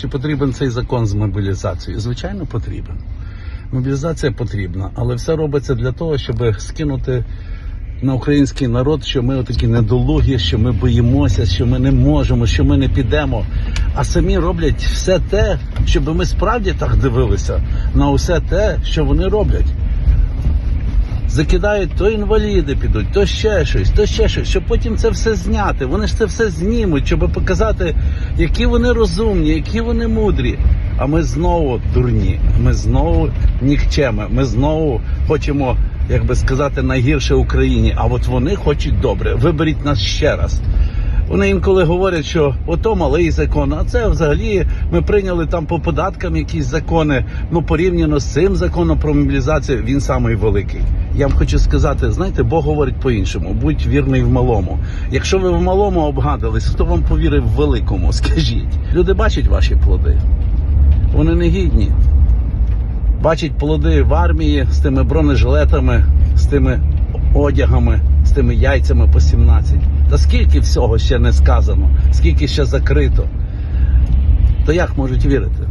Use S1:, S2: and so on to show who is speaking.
S1: Чи потрібен цей закон з мобілізацією? Звичайно, потрібен. Мобілізація потрібна, але все робиться для того, щоб скинути на український народ, що ми отакі недолугі, що ми боїмося, що ми не можемо, що ми не підемо. А самі роблять все те, щоб ми справді так дивилися на усе те, що вони роблять. Закидають, то інваліди підуть, то ще щось, то ще щось, щоб потім це все зняти. Вони ж це все знімуть, щоб показати, які вони розумні, які вони мудрі. А ми знову дурні, ми знову нікчеми, ми знову хочемо, як би сказати, найгірше Україні. А от вони хочуть добре. Виберіть нас ще раз. Вони інколи говорять, що ото малий закон, а це взагалі ми прийняли там по податкам якісь закони. Ну порівняно з цим законом про мобілізацію, він самий великий. Я вам хочу сказати, знаєте, Бог говорить по-іншому. Будь вірний в малому. Якщо ви в малому обгадились, хто вам повірив в великому? Скажіть, люди бачать ваші плоди. Вони не гідні. Бачать плоди в армії з тими бронежилетами, з тими одягами, з тими яйцями по 17. Та скільки всього ще не сказано, скільки ще закрито. То як можуть вірити?